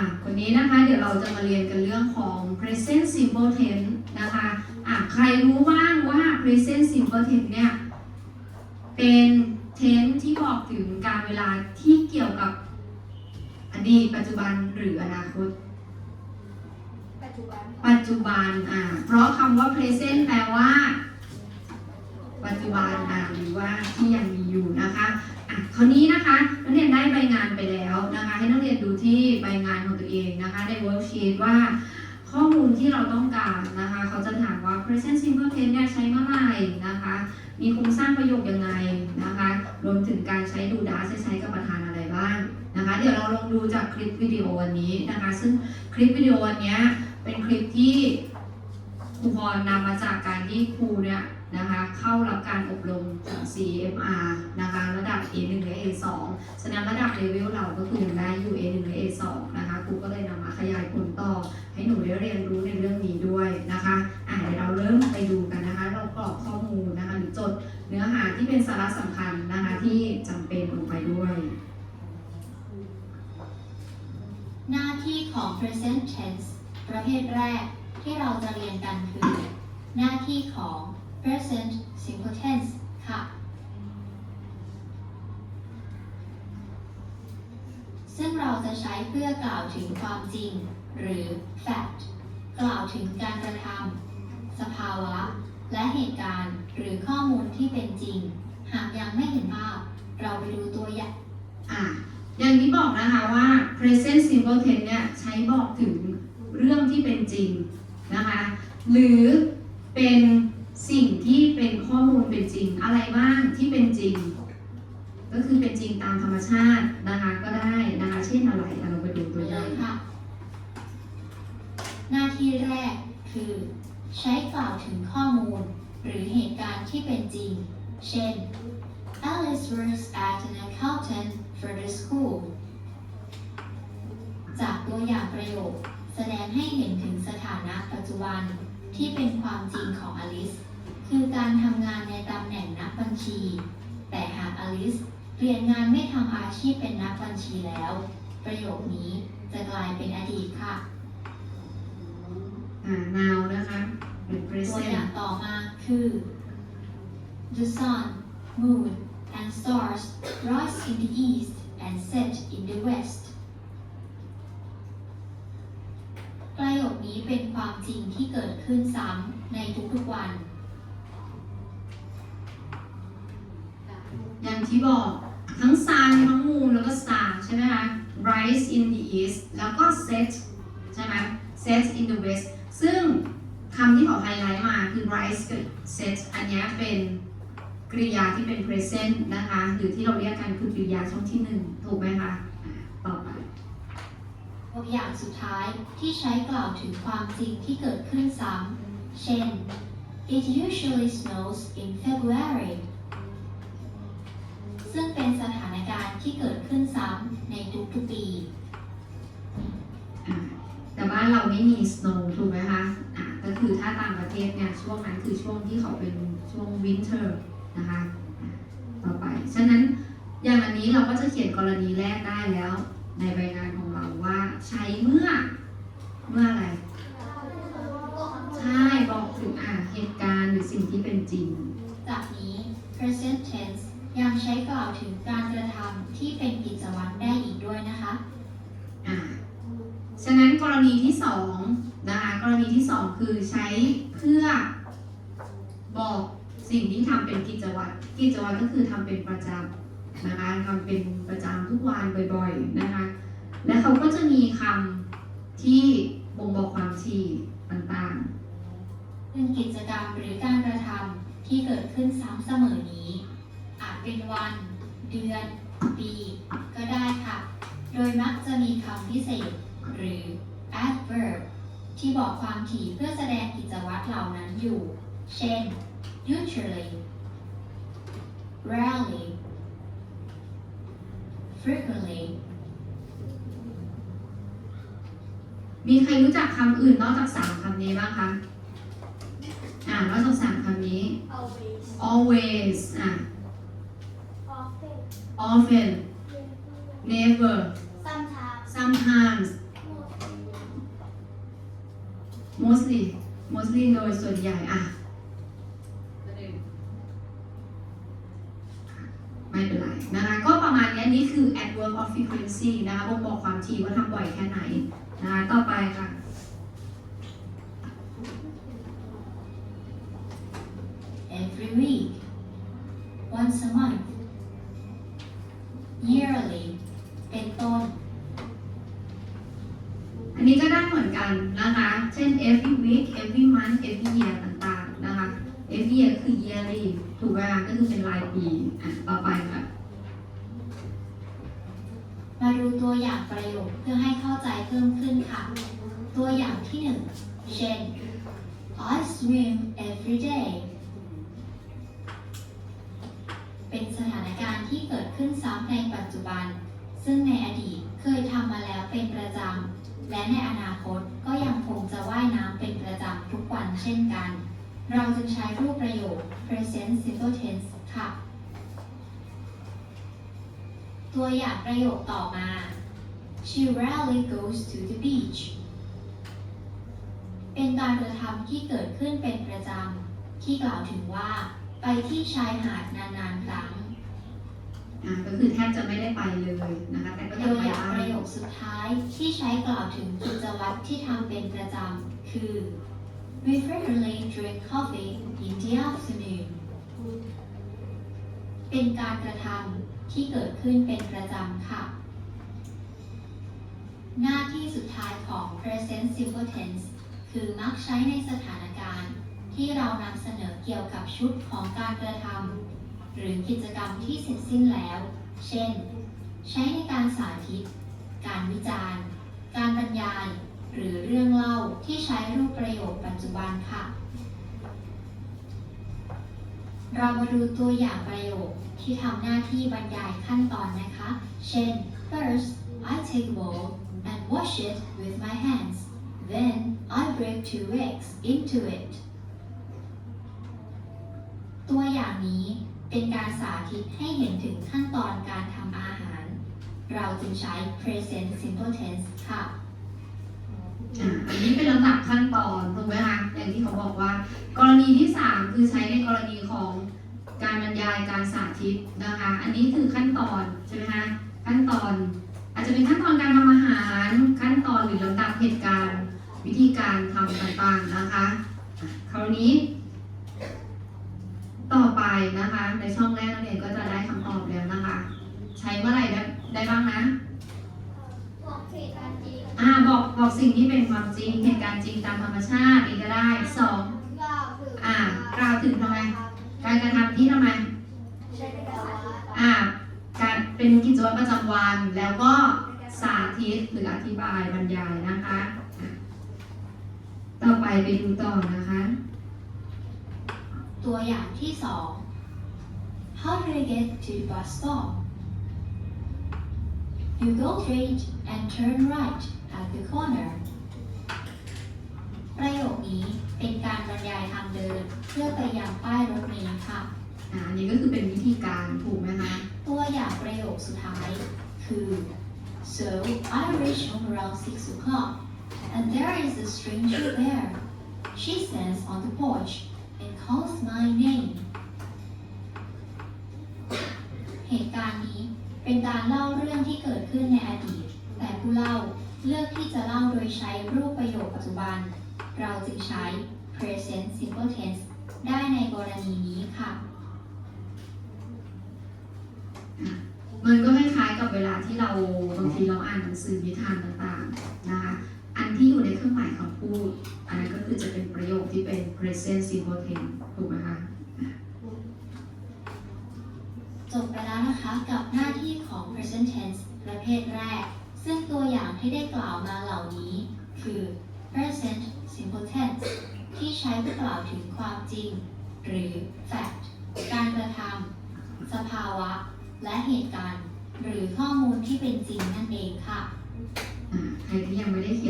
อะวันนี้นะคะเดี๋ยวเราจะมาเรียนกันเรื่องของ present simple tense นะคะอะใครรู้บ้างว่า present simple tense เนี่ยเป็น tense ที่บอกถึงการเวลาที่เกี่ยวกับอดีตปัจจุบันหรืออนาคต ปัจจุบันปัจจุบันอะเพราะคำว่า present แปลว่า ปัจจุบันอะหรือว่าที่ยังมีอยู่นะคะอะ คราวนี้นะคะนักเรียนได้ใบงานไปแล้วนะคะ ให้นักเรียนดูที่ใบงานของตัวเองนะคะ ใน worksheet ว่าข้อมูลที่เราต้องการนะคะ เขาจะถามว่า present simple tense เนี่ยใช้เมื่อไหร่นะคะ มีโครงสร้างประโยคยังไงนะคะ รวมถึงการใช้ดูดาใช้ใช้กับประธานอะไรบ้างนะคะ เดี๋ยวเราลองดูจากคลิปวิดีโอวันนี้นะคะ ซึ่งคลิปวิดีโอวันนี้เป็นคลิปที่ครูพรนำมาจากการที่ครูเนี่ย นะคะเข้ารับการอบรมจาก CMR นะคะระดับ A1 และ A2 ฉะนั้นระดับเลเวลเราก็คือยังได้อยู่ A1 และ A2 นะคะครูก็เลยนำมาขยายผลต่อ ให้หนูได้เรียนรู้ในเรื่องนี้ด้วยนะคะอะเดี๋ยวเราเริ่มไปดูกันนะคะ เรากรอกข้อมูลนะคะหรือจดเนื้อหาที่เป็นสาระสำคัญนะคะที่จำเป็นลงไปด้วย หน้าที่ของ present tense ประเภทแรกที่เราจะเรียนกันคือ หน้าที่ของ present simple tense ค่ะ ซึ่งเราจะใช้เพื่อกล่าวถึงความจริง หรือ fact กล่าวถึงการกระทำสภาวะ และเหตุการณ์หรือข้อมูลที่เป็นจริง หากยังไม่เห็นภาพ เราไปดูตัวอย่างอะอย่างที่บอกนะคะว่า present simple tense เนี่ยใช้บอกถึงเรื่องที่เป็นจริงนะคะ หรือเป็น สิ่งที่เป็นข้อมูลเป็นจริงอะไรบ้างที่เป็นจริง ก็คือเป็นจริงตามธรรมชาตินะคะก็ได้นะคะเช่นอะไรเราไปดูตัวอย่างค่ะ หน้าที่แรกคือ ใช้กล่าวถึงข้อมูล หรือเหตุการณ์ที่เป็นจริง เช่น Alice works at an accountant for the school จากตัวอย่างประโยค แสดงให้เห็นถึงสถานะปัจจุบันที่เป็นความจริงของอลิส คือการทำงานในตำแหน่งนักบัญชี แต่หากอลิสเปลี่ยนงานไม่ทำอาชีพเป็นนักบัญชีแล้ว ประโยคนี้จะกลายเป็นอดีตค่ะ อ่า now นะคะ เป็น ตัวอย่า present งต่อมาคือ The sun, moon, and stars rise in the east and set in the west ประโยคนี้เป็นความจริงที่เกิดขึ้นซ้ำในทุกๆวัน อย่างที่บอกทั้ง sun ทั้ง moon แล้วก็ star ใช่ไหมคะ rise in the east แล้วก็ set ใช่ไหม set in the west ซึ่งคำที่ขาไฮไลท์มาคือ rise กับ set อันนี้เป็นกริยาที่เป็น present นะคะ หรือที่เราเรียกกันคือกริยาช่องที่หนึ่งถูกไหมคะ ต่อไปตัวอย่างสุดท้ายที่ใช้กล่าวถึงความจริงที่เกิดขึ้นซ้ำเช่น It usually snows in February ซึ่งเป็นสถานการณ์ที่เกิดขึ้นซ้ำในทุกๆปีอะแต่บ้านเราไม่มี snow ถูกไหมคะอะก็คือถ้าต่างประเทศเนี่ยช่วงนั้นคือช่วงที่เขาเป็นช่วง winter นะคะอะต่อไป ฉะนั้นอย่างอันนี้เราก็จะเขียนกรณีแรกได้แล้ว ในใบงานของเราว่าใช้เมื่อเมื่ออะไร ใช่บอกถึงอะเหตุการณ์หรือสิ่งที่เป็นจริง จากนี้ present tense ยังใช้กล่าวถึงการกระทำที่เป็นกิจวัตรได้อีกด้วยนะคะอ่าฉะนั้นกรณีที่สองนะคะกรณีที่สองคือใช้เพื่อบอกสิ่งที่ทำเป็นกิจวัตรกิจวัตรก็คือทำเป็นประจำนะคะทำเป็นประจำทุกวันบ่อยๆนะคะและเขาก็จะมีคำที่บ่งบอกความที่ต่างเป็นกิจกรรมหรือการกระทำที่เกิดขึ้นซ้ำเสมอนี้ เป็นวัน เดือน ปี ก็ได้ค่ะ โดยมักจะมีคำพิเศษ หรือ adverb ที่บอกความถี่เพื่อแสดงกิจวัตรเหล่านั้นอยู่ เช่น usually rarely frequently ๆมีใครรู้จักคำอื่นนอกจากสามคำนี้บ้างคะ อ่านอกจากสามคำนี้ always always อะ often often never sometimes sometimes most สิ mostly โดยส่วนใหญ่อะไม่เป็นไรนะคะก็ประมาณนี้นี่คือ adverb of frequency นะคะบ่งบอกความถี่ว่าทำบ่อยแค่ไหนนะคะต่อไปค่ะ every week once a month yearly เป็นต้น อั นี้ก็ได้เหมือนกันนะคะ เช่น every week every month every year ต่างๆนะคะ every year คือ yearly ถูกไหมคะก็คือเป็นรายปีอะต่อไปค่ะมาดูตัวอย่างประโยคเพื่อให้เข้าใจเพิ่มขึ้นค่ะ ตัวอย่างที่หนึ่งเช่น I swim every day เป็นสถานการณ์ที่เกิดขึ้นซ้ำในปัจจุบัน ซึ่งในอดีตเคยทำมาแล้วเป็นประจำ และในอนาคตก็ยังคงจะว่ายน้ำเป็นประจำทุกวันเช่นกัน เราจึงใช้รูปประโยค present simple tense ค่ะ ตัวอย่างประโยคต่อมา She rarely goes to the beach เป็นการกระทำที่เกิดขึ้นเป็นประจำ ที่กล่าวถึงว่า ไปที่ชายหาดนานๆครั้ง อะก็คือแทบจะไม่ได้ไปเลยนะคะแต่ก็ตัยังวไปอย่างบ้าประงโยคสุดท้ายที่ใช้กล่าวถึงกิจวัตรที่ทำเป็นประจำคือ We frequently drink coffee in the afternoon เป็นการกระทำที่เกิดขึ้นเป็นประจำค่ะ หน้าที่สุดท้ายของ present simple tense คือมักใช้ในสถานการณ์ ที่เรานำเสนอเกี่ยวกับชุดของการกระทำ หรือกิจกรรมที่เสร็จสิ้นแล้ว เช่น ใช้ในการสาธิต การวิจารณ์ การบรรยาย หรือเรื่องเล่าที่ใช้รูปประโยคปัจจุบันค่ะ เรามาดูตัวอย่างประโยคที่ทำหน้าที่บรรยายขั้นตอนนะคะ เช่น first I take a bowl and wash it with my hands then I break two eggs into it ตัวอย่างนี้ เป็นการสาธิตให้เห็นถึงขั้นตอนการทำอาหาร เราจึงใช้ present simple tense ค่ะอันนี้เป็นลำดับขั้นตอนถูกไหมคะอย่างที่เขาบอกว่า กรณีที่ 3 คือใช้ในกรณีของการบรรยายการสาธิตนะคะ อันนี้คือขั้นตอนใช่ไหมคะขั้นตอน อาจจะเป็นขั้นตอนการทำอาหาร ขั้นตอนหรือลำดับเหตุการณ์ วิธีการทำต่างๆนะคะ คราวนี้ ไปนะคะ ในช่องแรกนักเรียนก็จะได้คำตอบแล้วนะคะ ใช้เมื่อไหร่ได้ได้บ้างนะ บอกเหตุการณ์จริงอ่าบอกบอกสิ่งที่เป็นความจริงเหตุการณ์จริงตามธรรมชาติอีกก็ได้สองกล่าวถึงอ่ากล่าวถึงทำไมการกระทำที่ทำไมใช้ในการสาธิตอ่าการเป็นกิจวัตรประจำวันแล้วก็สาธิตหรืออธิบายบรรยายนะคะอะต่อไปไปดูต่อนะคะ ตัวอย่างที่สอง How do I get to the bus stop? You go straight and turn right at the corner. ประโยคนี้เป็นการบรรยายทางเดินเพื่อไปยังป้ายรถเมล์ค่ะ อ่าอันนี้ก็คือเป็นวิธีการถูกไหมคะ ตัวอย่างประโยคสุดท้ายคือ so I reach home around six o'clock and there is a stranger there she stands on the porch and calls my name เหตุการณ์นี้เป็นการเล่าเรื่องที่เกิดขึ้นในอดีต แต่ผู้เล่าเลือกที่จะเล่าโดยใช้รูปประโยคปัจจุบัน เราจึงใช้ present simple tense ได้ในกรณีนี้ค่ะ มันก็คล้ายๆกับเวลาที่เราบางทีเราอ่านหนังสือนิ present simple tense ถูกไหมคะจบไปแล้วนะคะกับหน้าที่ของ present tense ประเภทแรก ซึ่งตัวอย่างที่ได้กล่าวมาเหล่านี้ คือ present simple tense ที่ใช้เพื่อกล่าวถึงความจริง หรือ fact การกระทำสภาวะ และเหตุการณ์ หรือข้อมูลที่เป็นจริงนั่นเองค่ะใครที่ยังไม่ได้เขียน